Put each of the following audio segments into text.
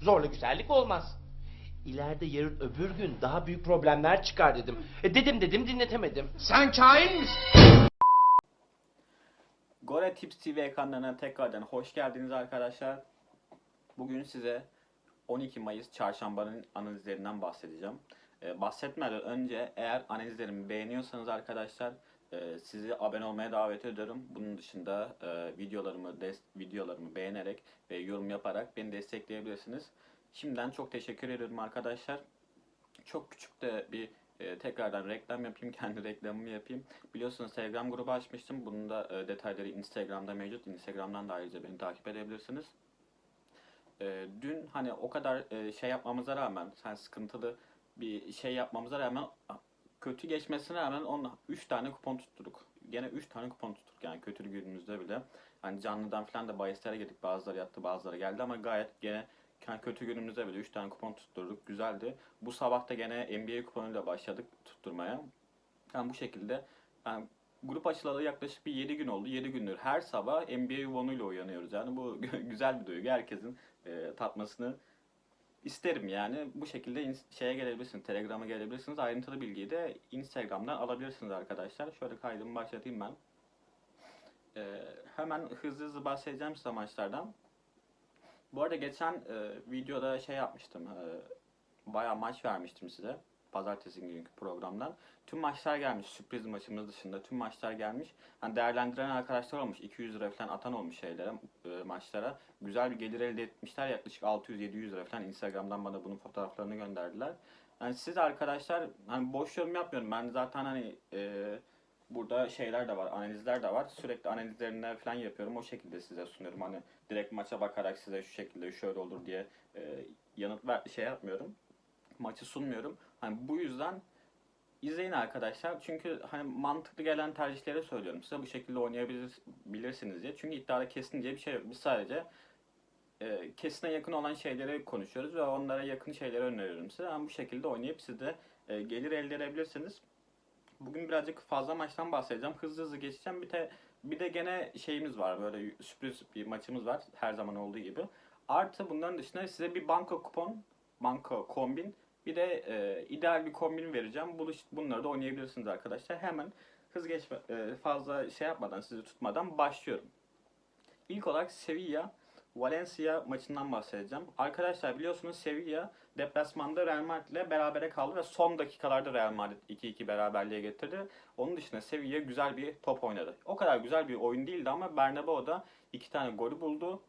Zorla güzellik olmaz. İleride yarın öbür gün daha büyük problemler çıkar dedim. E dedim dedim dinletemedim. Sen kain misin? Gore Tips TV ekranlarına tekrardan hoş geldiniz arkadaşlar. Bugün size 12 Mayıs çarşambanın analizlerinden bahsedeceğim. Ee, bahsetmeden önce eğer analizlerimi beğeniyorsanız arkadaşlar e, sizi abone olmaya davet ediyorum. Bunun dışında e, videolarımı des- videolarımı beğenerek ve yorum yaparak beni destekleyebilirsiniz. Şimdiden çok teşekkür ederim arkadaşlar. Çok küçük de bir e, tekrardan reklam yapayım, kendi reklamımı yapayım. Biliyorsunuz Telegram grubu açmıştım. Bunun da e, detayları Instagram'da mevcut. Instagram'dan da ayrıca beni takip edebilirsiniz. E, dün hani o kadar e, şey yapmamıza rağmen, sen sıkıntılı bir şey yapmamıza rağmen kötü geçmesine rağmen 3 tane kupon tutturduk. Gene 3 tane kupon tutturduk yani kötü günümüzde bile. Hani canlıdan falan da bahislere girdik. Bazıları yattı, bazıları geldi ama gayet gene yani kötü günümüzde bile 3 tane kupon tutturduk. Güzeldi. Bu sabah da gene NBA kuponuyla başladık tutturmaya. Yani bu şekilde yani grup açılalı yaklaşık bir 7 gün oldu. 7 gündür her sabah NBA kuponuyla uyanıyoruz. Yani bu güzel bir duygu. Herkesin e, tatmasını isterim yani. Bu şekilde şeye gelebilirsiniz. Telegram'a gelebilirsiniz. Ayrıntılı bilgiyi de Instagram'dan alabilirsiniz arkadaşlar. Şöyle kaydımı başlatayım ben. E, hemen hızlı hızlı bahsedeceğim size maçlardan. Bu arada geçen e, videoda şey yapmıştım. E, bayağı maç vermiştim size. Pazartesi günkü programdan. Tüm maçlar gelmiş. Sürpriz maçımız dışında tüm maçlar gelmiş. Hani değerlendiren arkadaşlar olmuş. 200 lira falan atan olmuş şeylere, e, maçlara. Güzel bir gelir elde etmişler. Yaklaşık 600-700 lira falan. Instagram'dan bana bunun fotoğraflarını gönderdiler. Yani siz arkadaşlar hani boş yorum yapmıyorum. Ben zaten hani e, burada şeyler de var, analizler de var. Sürekli analizlerini falan yapıyorum. O şekilde size sunuyorum. Hani direkt maça bakarak size şu şekilde şöyle olur diye e, yanıt ver şey yapmıyorum. Maçı sunmuyorum. Hani bu yüzden izleyin arkadaşlar. Çünkü hani mantıklı gelen tercihleri söylüyorum size. Bu şekilde oynayabilirsiniz diye. Çünkü iddiada kesin diye bir şey yok. Biz sadece e, kesine yakın olan şeyleri konuşuyoruz ve onlara yakın şeyleri öneriyorum size. Yani bu şekilde oynayıp siz de e, gelir elde edebilirsiniz. Bugün birazcık fazla maçtan bahsedeceğim. Hızlı hızlı geçeceğim. Bir de bir de gene şeyimiz var. Böyle sürpriz bir maçımız var. Her zaman olduğu gibi. Artı bunların dışında size bir banko kupon, banko kombin, bir de e, ideal bir kombin vereceğim. Buluş, bunları da oynayabilirsiniz arkadaşlar. Hemen hız geçme, e, fazla şey yapmadan, sizi tutmadan başlıyorum. İlk olarak Sevilla Valencia maçından bahsedeceğim. Arkadaşlar biliyorsunuz Sevilla deplasmanda Real Madrid ile berabere kaldı ve son dakikalarda Real Madrid 2-2 beraberliğe getirdi. Onun dışında Sevilla güzel bir top oynadı. O kadar güzel bir oyun değildi ama Bernabeu'da iki tane golü buldu.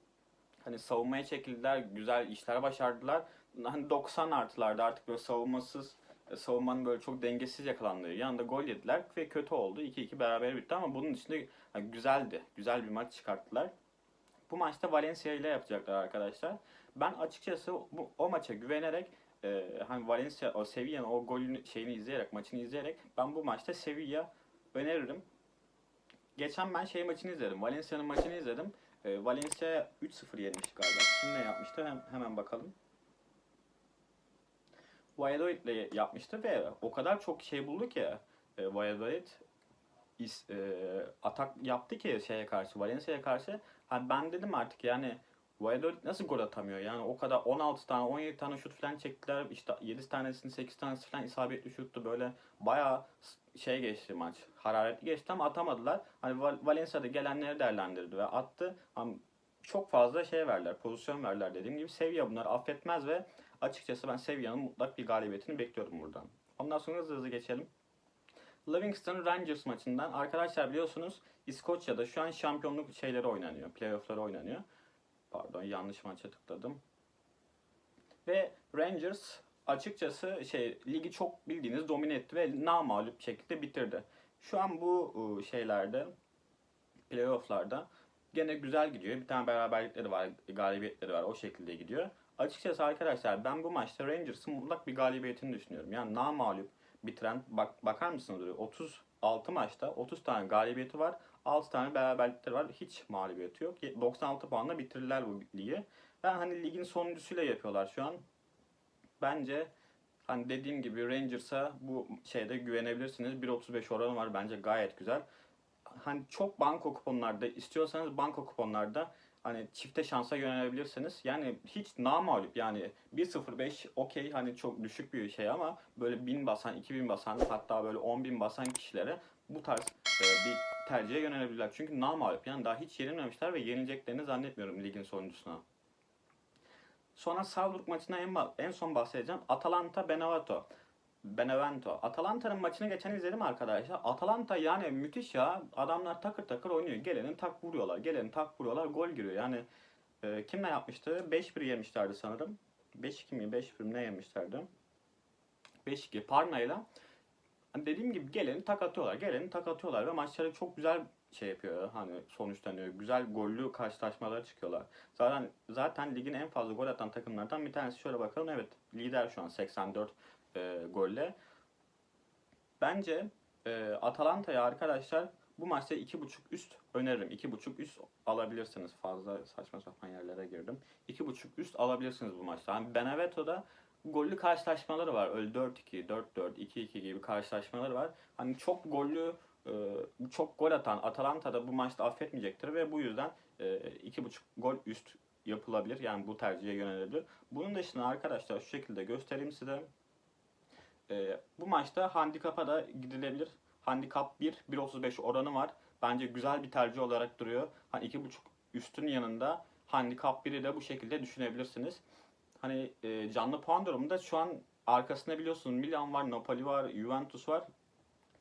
Hani savunmaya çekildiler, güzel işler başardılar. Hani 90 artılarda artık böyle savunmasız e, savunmanın böyle çok dengesiz yakalandığı yanında gol yediler ve kötü oldu. 2-2 beraber bitti ama bunun içinde hani güzeldi. Güzel bir maç çıkarttılar. Bu maçta Valencia ile yapacaklar arkadaşlar. Ben açıkçası bu, o maça güvenerek e, hani Valencia o Sevilla'nın o golünü şeyini izleyerek maçını izleyerek ben bu maçta Sevilla öneririm. Geçen ben şey maçını izledim. Valencia'nın maçını izledim. E, Valencia 3-0 yenmişti galiba. Kim ne yapmıştı? Hem, hemen bakalım. Valladolid ile yapmıştı ve o kadar çok şey buldu ki e, Valladolid is, e, atak yaptı ki şeye karşı Valencia'ya karşı. Hani ben dedim artık yani Valladolid nasıl gol atamıyor yani o kadar 16 tane 17 tane şut falan çektiler işte 7 tanesini 8 tanesi falan isabetli şuttu böyle bayağı şey geçti maç hararetli geçti ama atamadılar. Hani Val- Valencia'da gelenleri değerlendirdi ve attı. Ama çok fazla şey verdiler pozisyon verdiler dediğim gibi Sevilla bunları affetmez ve açıkçası ben Sevilla'nın mutlak bir galibiyetini bekliyorum buradan. Ondan sonra hızlı hızlı geçelim. Livingston Rangers maçından arkadaşlar biliyorsunuz İskoçya'da şu an şampiyonluk şeyleri oynanıyor. Playoff'ları oynanıyor. Pardon yanlış maça tıkladım. Ve Rangers açıkçası şey ligi çok bildiğiniz domine etti ve namağlup şekilde bitirdi. Şu an bu ıı, şeylerde playoff'larda gene güzel gidiyor. Bir tane beraberlikleri var, galibiyetleri var. O şekilde gidiyor. Açıkçası arkadaşlar ben bu maçta Rangers'ın mutlak bir galibiyetini düşünüyorum. Yani namağlup bitiren bak bakar mısınız oraya 36 maçta 30 tane galibiyeti var. 6 tane beraberlikleri var. Hiç mağlubiyeti yok. 96 puanla bitirdiler bu ligi. Ve hani ligin sonuncusuyla yapıyorlar şu an. Bence hani dediğim gibi Rangers'a bu şeyde güvenebilirsiniz. 1.35 oranı var bence gayet güzel. Hani çok banko kuponlarda istiyorsanız banko kuponlarda hani çifte şansa yönelebilirsiniz. Yani hiç namağlup yani 1.05 okey hani çok düşük bir şey ama böyle 1000 basan, 2000 basan hatta böyle 10.000 basan kişilere bu tarz e, bir tercihe yönelebilirler. Çünkü namağlup yani daha hiç yenilmemişler ve yenileceklerini zannetmiyorum ligin sonuncusuna. Sonra Salzburg maçına en, en son bahsedeceğim. Atalanta Benevento. Benevento. Atalanta'nın maçını geçen izledim arkadaşlar. Atalanta yani müthiş ya. Adamlar takır takır oynuyor. Gelenin tak vuruyorlar. Gelenin tak vuruyorlar. Gol giriyor. Yani e, kimle yapmıştı? 5-1 yemişlerdi sanırım. 5-2 mi 5-1 mi ne yemişlerdi? 5-2 Parma'yla. Hani dediğim gibi geleni tak atıyorlar. Geleni tak atıyorlar ve maçları çok güzel şey yapıyor. Hani sonuçlanıyor. Güzel gollü karşılaşmalara çıkıyorlar. Zaten zaten ligin en fazla gol atan takımlardan bir tanesi. Şöyle bakalım. Evet lider şu an 84 e, golle. Bence e, Atalanta'ya arkadaşlar bu maçta 2.5 üst öneririm. 2.5 üst alabilirsiniz. Fazla saçma sapan yerlere girdim. 2.5 üst alabilirsiniz bu maçta. Yani Beneveto'da gollü karşılaşmaları var. Öyle 4-2, 4-4, 2-2 gibi karşılaşmaları var. Hani çok gollü e, çok gol atan Atalanta da bu maçta affetmeyecektir ve bu yüzden e, 2.5 gol üst yapılabilir. Yani bu tercihe yönelebilir. Bunun dışında arkadaşlar şu şekilde göstereyim size. E, bu maçta handikapa da gidilebilir. Handikap 1, 1.35 oranı var. Bence güzel bir tercih olarak duruyor. Hani 2.5 üstün yanında handikap 1'i de bu şekilde düşünebilirsiniz. Hani e, canlı puan durumunda şu an arkasında biliyorsunuz Milan var, Napoli var, Juventus var.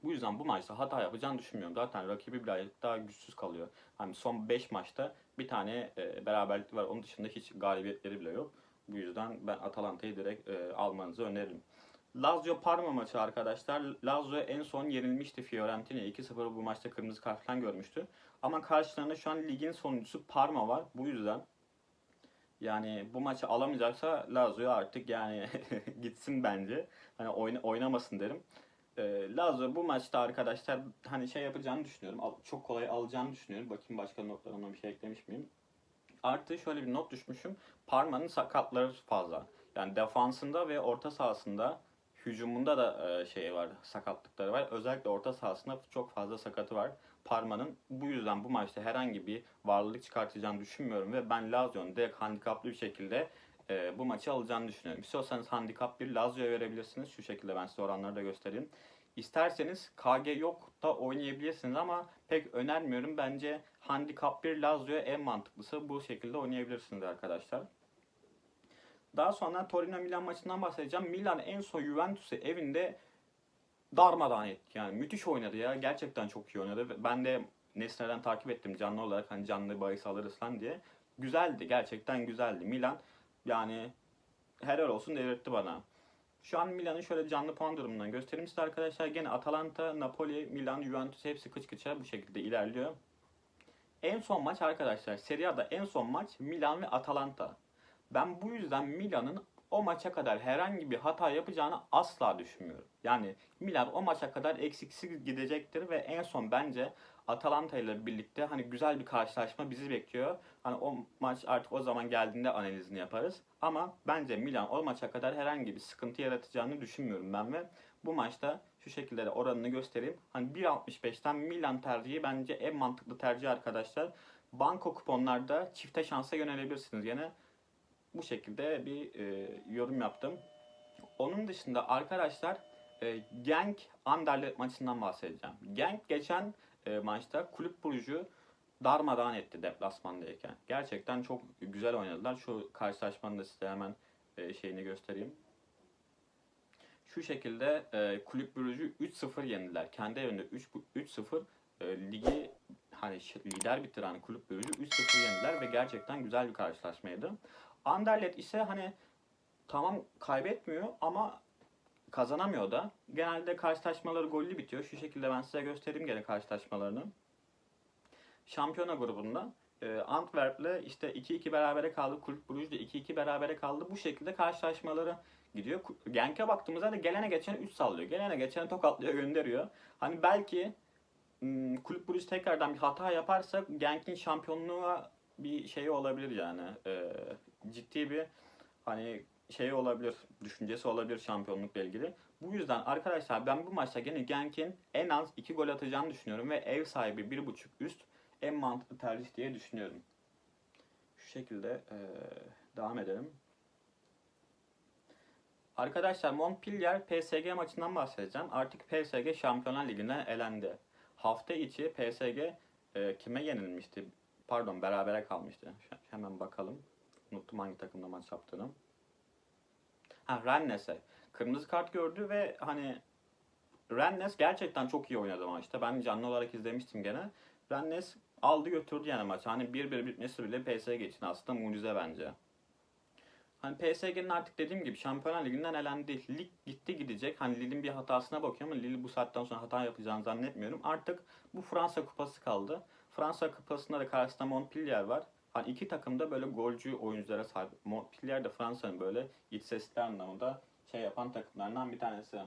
Bu yüzden bu maçta hata yapacağını düşünmüyorum. Zaten rakibi birazcık daha güçsüz kalıyor. Hani son 5 maçta bir tane e, beraberlik var. Onun dışında hiç galibiyetleri bile yok. Bu yüzden ben Atalanta'yı direkt e, almanızı öneririm. Lazio Parma maçı arkadaşlar. Lazio en son yenilmişti Fiorentina 2-0 bu maçta kırmızı kart görmüştü. Ama karşılarında şu an ligin sonuncusu Parma var. Bu yüzden yani bu maçı alamayacaksa Lazio artık yani gitsin bence. Hani oyna, oynamasın derim. Ee, Lazio bu maçta arkadaşlar hani şey yapacağını düşünüyorum. Çok kolay alacağını düşünüyorum. Bakayım başka notlarıma bir şey eklemiş miyim? Artı şöyle bir not düşmüşüm. Parma'nın sakatları fazla. Yani defansında ve orta sahasında hücumunda da e, şey var, sakatlıkları var. Özellikle orta sahasında çok fazla sakatı var. Parma'nın bu yüzden bu maçta herhangi bir varlık çıkartacağını düşünmüyorum ve ben Lazio'nun direkt handikaplı bir şekilde e, bu maçı alacağını düşünüyorum. İstiyorsanız handikap bir Lazio'ya verebilirsiniz. Şu şekilde ben size oranları da göstereyim. İsterseniz KG yok da oynayabilirsiniz ama pek önermiyorum. Bence handikap bir Lazio en mantıklısı. Bu şekilde oynayabilirsiniz arkadaşlar. Daha sonra Torino Milan maçından bahsedeceğim. Milan en son Juventus'u evinde darmadağın etti. Yani müthiş oynadı ya. Gerçekten çok iyi oynadı. Ben de Nesne'den takip ettim canlı olarak hani canlı bahis alırız falan diye. Güzeldi. Gerçekten güzeldi. Milan yani helal olsun delirtti bana. Şu an Milan'ın şöyle canlı puan durumundan göstereyim size arkadaşlar. Gene Atalanta, Napoli, Milan, Juventus hepsi kıç kıça bu şekilde ilerliyor. En son maç arkadaşlar Serie A'da en son maç Milan ve Atalanta. Ben bu yüzden Milan'ın o maça kadar herhangi bir hata yapacağını asla düşünmüyorum. Yani Milan o maça kadar eksiksiz gidecektir ve en son bence Atalanta ile birlikte hani güzel bir karşılaşma bizi bekliyor. Hani o maç artık o zaman geldiğinde analizini yaparız. Ama bence Milan o maça kadar herhangi bir sıkıntı yaratacağını düşünmüyorum ben ve bu maçta şu şekilde de oranını göstereyim. Hani 1.65'ten Milan tercihi bence en mantıklı tercih arkadaşlar. Banko kuponlarda çifte şansa yönelebilirsiniz gene. Bu şekilde bir e, yorum yaptım. Onun dışında arkadaşlar e, Genk Anderlecht maçından bahsedeceğim. Genk geçen e, maçta kulüp Brugge'u darmadağın etti deplasmandayken. Gerçekten çok güzel oynadılar. Şu karşılaşmanın da size hemen e, şeyini göstereyim. Şu şekilde e, kulüp Brugge'u 3-0 yendiler. Kendi evinde 3 3-0 e, ligi hani lider bitiren kulüp Brugge'u 3-0 yendiler ve gerçekten güzel bir karşılaşmaydı. Anderlecht ise hani tamam kaybetmiyor ama kazanamıyor da. Genelde karşılaşmaları gollü bitiyor. Şu şekilde ben size göstereyim gene karşılaşmalarını. Şampiyona grubunda e, Antwerp'le işte 2-2 berabere kaldı. Kulüp Brugge de 2-2 berabere kaldı. Bu şekilde karşılaşmaları gidiyor. Genk'e baktığımızda da gelene geçene 3 sallıyor. Gelene geçene tokatlıyor gönderiyor. Hani belki Kulüp Brugge tekrardan bir hata yaparsa Genk'in şampiyonluğa bir şey olabilir yani. E, ciddi bir hani şey olabilir, düşüncesi olabilir şampiyonlukla ilgili. Bu yüzden arkadaşlar ben bu maçta gene Genk'in en az 2 gol atacağını düşünüyorum ve ev sahibi 1.5 üst en mantıklı tercih diye düşünüyorum. şekilde e, devam edelim. Arkadaşlar Montpellier PSG maçından bahsedeceğim. Artık PSG Şampiyonlar Ligi'nden elendi. Hafta içi PSG e, kime yenilmişti? Pardon berabere kalmıştı. Hemen bakalım. Unuttum hangi takımda maç yaptığını. Ha Rennes'e. Kırmızı kart gördü ve hani Rennes gerçekten çok iyi oynadı maçta. Ben canlı olarak izlemiştim gene. Rennes aldı götürdü yani maçı. Hani 1-1 bitmesi bile PSG için aslında mucize bence. Hani PSG'nin artık dediğim gibi Şampiyonlar Ligi'nden elendi. Lig gitti gidecek. Hani Lille'in bir hatasına bakıyorum ama Lille bu saatten sonra hata yapacağını zannetmiyorum. Artık bu Fransa kupası kaldı. Fransa kupasında da karşısında Montpellier var. Hani iki takım da böyle golcü oyunculara sahip. Montpellier de Fransa'nın böyle iç sesli anlamında şey yapan takımlarından bir tanesi.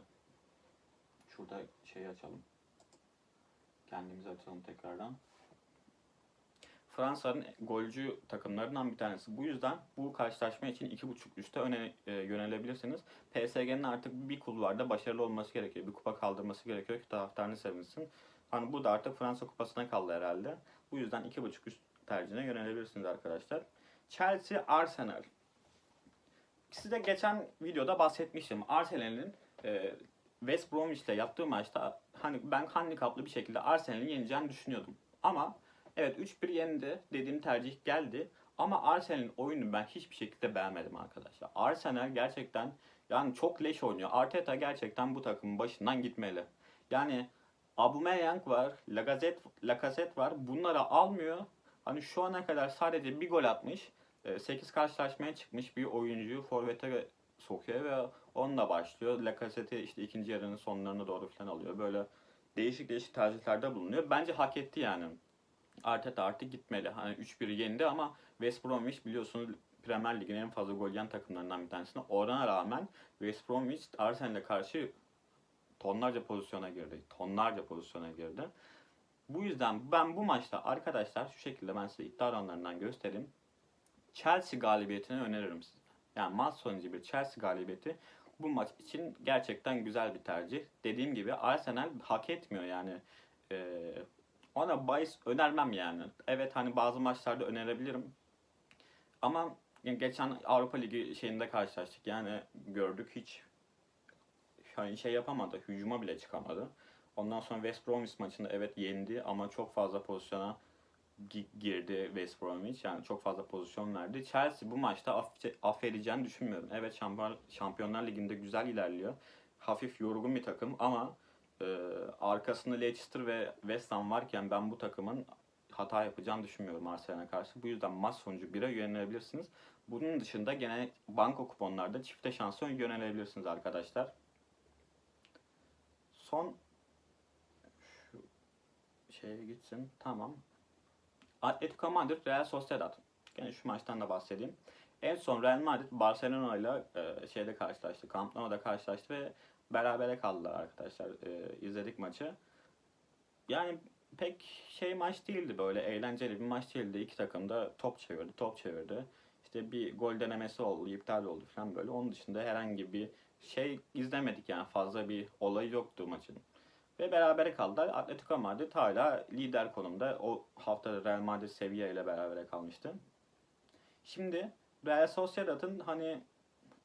Şurada şeyi açalım. Kendimizi açalım tekrardan. Fransa'nın golcü takımlarından bir tanesi. Bu yüzden bu karşılaşma için 2.5 üste öne e, yönelebilirsiniz. PSG'nin artık bir kulvarda başarılı olması gerekiyor. Bir kupa kaldırması gerekiyor ki taraftarını sevinsin. Hani bu da artık Fransa kupasına kaldı herhalde. Bu yüzden 2.5 üst tercihine yönelebilirsiniz arkadaşlar. Chelsea Arsenal. Size geçen videoda bahsetmiştim. Arsenal'in e, West Bromwich'le yaptığı maçta hani ben handikaplı bir şekilde Arsenal'in yeneceğini düşünüyordum. Ama evet 3-1 yendi dediğim tercih geldi. Ama Arsenal'in oyunu ben hiçbir şekilde beğenmedim arkadaşlar. Arsenal gerçekten yani çok leş oynuyor. Arteta gerçekten bu takımın başından gitmeli. Yani Aubameyang var, Lacazette, Lacazette var. Bunları almıyor. Hani şu ana kadar sadece bir gol atmış. 8 karşılaşmaya çıkmış bir oyuncuyu forvete sokuyor ve onunla başlıyor. Lacazette'i işte ikinci yarının sonlarına doğru falan alıyor. Böyle değişik değişik tercihlerde bulunuyor. Bence hak etti yani. Arteta artık gitmeli. Hani 3-1 yendi ama West Bromwich biliyorsunuz Premier Lig'in en fazla gol yiyen takımlarından bir tanesine. Ona rağmen West Bromwich Arsenal'e karşı tonlarca pozisyona girdi. Tonlarca pozisyona girdi. Bu yüzden ben bu maçta arkadaşlar şu şekilde ben size iddia oranlarından göstereyim. Chelsea galibiyetini öneririm size. Yani maç sonucu bir Chelsea galibiyeti bu maç için gerçekten güzel bir tercih. Dediğim gibi Arsenal hak etmiyor yani. Ee, ona bahis önermem yani. Evet hani bazı maçlarda önerebilirim. Ama geçen Avrupa Ligi şeyinde karşılaştık. Yani gördük hiç yani şey yapamadı. Hücuma bile çıkamadı. Ondan sonra West Bromwich maçında evet yendi ama çok fazla pozisyona gi- girdi West Bromwich. Yani çok fazla pozisyon verdi. Chelsea bu maçta aff- affedeceğini düşünmüyorum. Evet Şampiyon, Şampiyonlar Ligi'nde güzel ilerliyor. Hafif yorgun bir takım ama e, arkasında Leicester ve West Ham varken ben bu takımın hata yapacağını düşünmüyorum Arsenal'e karşı. Bu yüzden maç sonucu 1'e yönelebilirsiniz. Bunun dışında gene banko kuponlarda çifte şansa yönelebilirsiniz arkadaşlar. Son şu şeye gitsin. Tamam. Atletico Madrid Real Sociedad. Gene şu maçtan da bahsedeyim. En son Real Madrid Barcelona ile e, şeyde karşılaştı. Camp Nou'da karşılaştı ve berabere kaldılar arkadaşlar. E, izledik maçı. Yani pek şey maç değildi böyle eğlenceli bir maç değildi. İki takım da top çevirdi, top çevirdi. İşte bir gol denemesi oldu, iptal oldu falan böyle. Onun dışında herhangi bir şey izlemedik yani fazla bir olay yoktu maçın. Ve berabere kaldılar. Atletico Madrid hala lider konumda. O hafta Real Madrid Sevilla ile berabere kalmıştı. Şimdi Real Sociedad'ın hani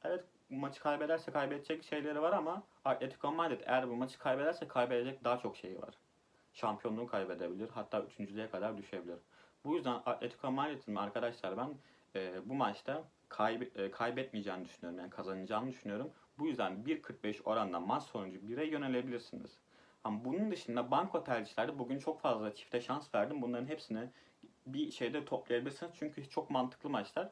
evet maçı kaybederse kaybedecek şeyleri var ama Atletico Madrid eğer bu maçı kaybederse kaybedecek daha çok şeyi var. Şampiyonluğu kaybedebilir. Hatta üçüncülüğe kadar düşebilir. Bu yüzden Atletico Madrid'in arkadaşlar ben e, bu maçta kaybe- e, kaybetmeyeceğini düşünüyorum. Yani kazanacağını düşünüyorum. Bu yüzden 1.45 oranla maç sonucu 1'e yönelebilirsiniz. Ama bunun dışında banko tercihlerde bugün çok fazla çifte şans verdim. Bunların hepsini bir şeyde toplayabilirsiniz. Çünkü çok mantıklı maçlar.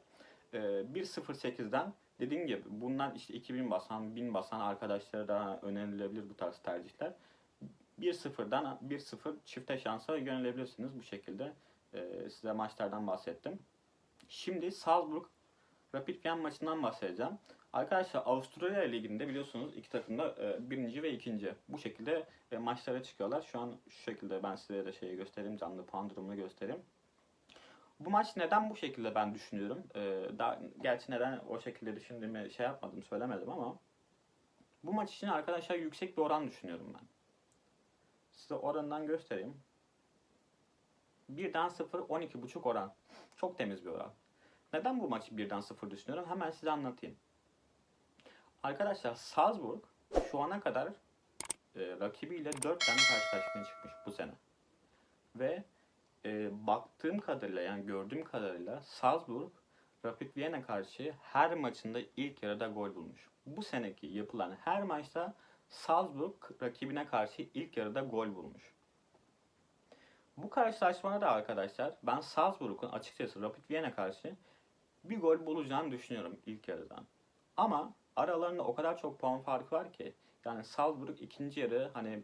Ee, 1.08'den dediğim gibi bunlar işte 2000 basan, 1000 basan arkadaşlara da önerilebilir bu tarz tercihler. 1-0'dan 1-0 çifte şansa yönelebilirsiniz bu şekilde. Ee, size maçlardan bahsettim. Şimdi Salzburg Rapid Wien maçından bahsedeceğim. Arkadaşlar Avustralya Ligi'nde biliyorsunuz iki takım da e, birinci ve ikinci. Bu şekilde e, maçlara çıkıyorlar. Şu an şu şekilde ben size de şeyi göstereyim. Canlı puan durumunu göstereyim. Bu maç neden bu şekilde ben düşünüyorum? E, daha, gerçi neden o şekilde düşündüğümü şey yapmadım, söylemedim ama bu maç için arkadaşlar yüksek bir oran düşünüyorum ben. Size oranından göstereyim. 1'den 0 12.5 oran. Çok temiz bir oran. Neden bu maçı birden sıfır düşünüyorum? Hemen size anlatayım. Arkadaşlar Salzburg şu ana kadar e, rakibiyle 4 tane karşılaşmaya çıkmış bu sene. Ve e, baktığım kadarıyla yani gördüğüm kadarıyla Salzburg Rapid Vienna karşı her maçında ilk yarıda gol bulmuş. Bu seneki yapılan her maçta Salzburg rakibine karşı ilk yarıda gol bulmuş. Bu karşılaşmada da arkadaşlar ben Salzburg'un açıkçası Rapid Vienna karşı bir gol bulacağını düşünüyorum ilk yarıdan. Ama aralarında o kadar çok puan farkı var ki yani Salzburg ikinci yarı hani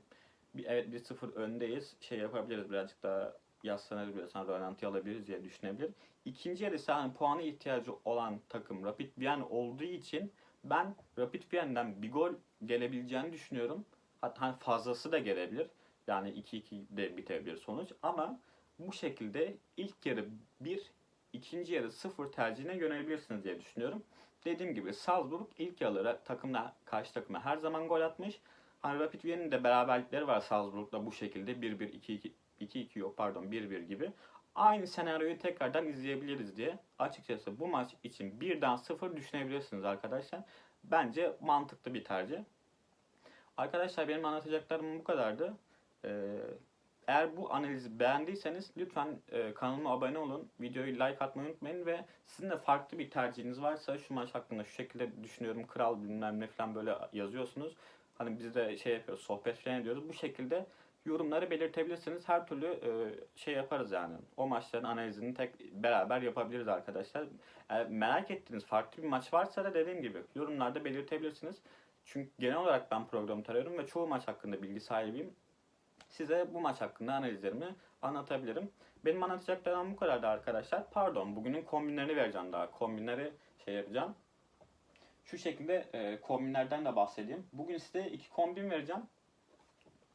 bir, evet 1-0 öndeyiz şey yapabiliriz birazcık daha yaslanabiliriz hani rölanti alabiliriz diye düşünebilir. İkinci yarı ise hani puanı ihtiyacı olan takım Rapid Vienna olduğu için ben Rapid Vienna'dan bir gol gelebileceğini düşünüyorum. Hatta hani fazlası da gelebilir. Yani 2-2 de bitebilir sonuç ama bu şekilde ilk yarı 1, ikinci yarı 0 tercihine yönelebilirsiniz diye düşünüyorum. Dediğim gibi Salzburg ilk yarılara takımla karşı takıma her zaman gol atmış. Hani Rapid Vienna'nın da beraberlikleri var Salzburg'da bu şekilde 1-1, 2-2, 2-2 yok pardon 1-1 gibi. Aynı senaryoyu tekrardan izleyebiliriz diye. Açıkçası bu maç için birden 0 düşünebilirsiniz arkadaşlar. Bence mantıklı bir tercih. Arkadaşlar benim anlatacaklarım bu kadardı. Ee, eğer bu analizi beğendiyseniz lütfen e, kanalıma abone olun. Videoyu like atmayı unutmayın ve sizin de farklı bir tercihiniz varsa şu maç hakkında şu şekilde düşünüyorum kral bilmem ne falan böyle yazıyorsunuz. Hani biz de şey yapıyoruz sohbet falan ediyoruz. Bu şekilde yorumları belirtebilirsiniz. Her türlü e, şey yaparız yani. O maçların analizini tek beraber yapabiliriz arkadaşlar. Eğer merak ettiğiniz farklı bir maç varsa da dediğim gibi yorumlarda belirtebilirsiniz. Çünkü genel olarak ben programı tarıyorum ve çoğu maç hakkında bilgi sahibiyim size bu maç hakkında analizlerimi anlatabilirim. Benim anlatacaklarım bu kadardı arkadaşlar. Pardon bugünün kombinlerini vereceğim daha. Kombinleri şey yapacağım. Şu şekilde e, kombinlerden de bahsedeyim. Bugün size iki kombin vereceğim.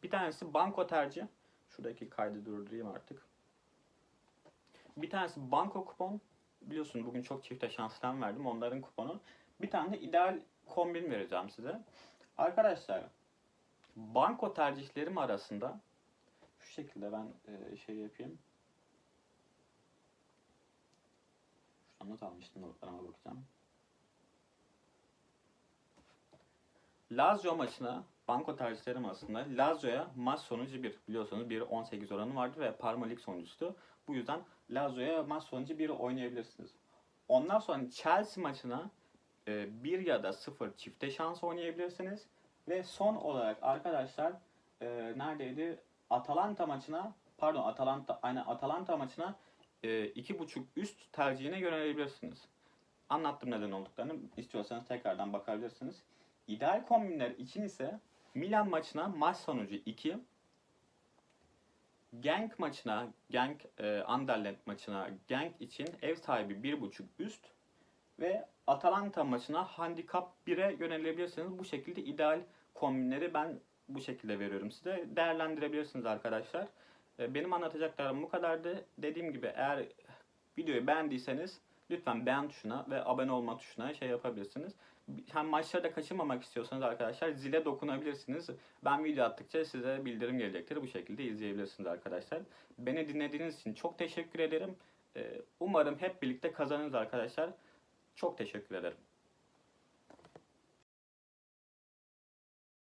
Bir tanesi banko tercih. Şuradaki kaydı durdurayım artık. Bir tanesi banko kupon. Biliyorsun bugün çok çifte şanslan verdim. Onların kuponu. Bir tane de ideal kombin vereceğim size. Arkadaşlar banko tercihlerim arasında şu şekilde ben e, şey yapayım. Şuradan not almıştım notlarıma bakacağım. Lazio maçına banko tercihlerim arasında Lazio'ya maç sonucu 1 biliyorsunuz 1.18 oranı vardı ve Parma Lig sonuncusu. Bu yüzden Lazio'ya maç sonucu 1'i oynayabilirsiniz. Ondan sonra Chelsea maçına 1 ya da 0 çifte şans oynayabilirsiniz. Ve son olarak arkadaşlar e, neredeydi? Atalanta maçına pardon Atalanta aynen Atalanta maçına e, iki buçuk üst tercihine yönelebilirsiniz. Anlattım neden olduklarını. İstiyorsanız tekrardan bakabilirsiniz. İdeal kombinler için ise Milan maçına maç sonucu 2 Genk maçına, Genk e, Anderlecht maçına Genk için ev sahibi 1.5 üst ve Atalanta maçına handikap 1'e yönelebilirsiniz. Bu şekilde ideal kombinleri ben bu şekilde veriyorum size. Değerlendirebilirsiniz arkadaşlar. E, Benim anlatacaklarım bu kadardı. Dediğim gibi eğer videoyu beğendiyseniz lütfen beğen tuşuna ve abone olma tuşuna şey yapabilirsiniz. Hem maçları da kaçırmamak istiyorsanız arkadaşlar zile dokunabilirsiniz. Ben video attıkça size bildirim gelecektir. Bu şekilde izleyebilirsiniz arkadaşlar. Beni dinlediğiniz için çok teşekkür ederim. E, Umarım hep birlikte kazanırız arkadaşlar. Çok teşekkür ederim.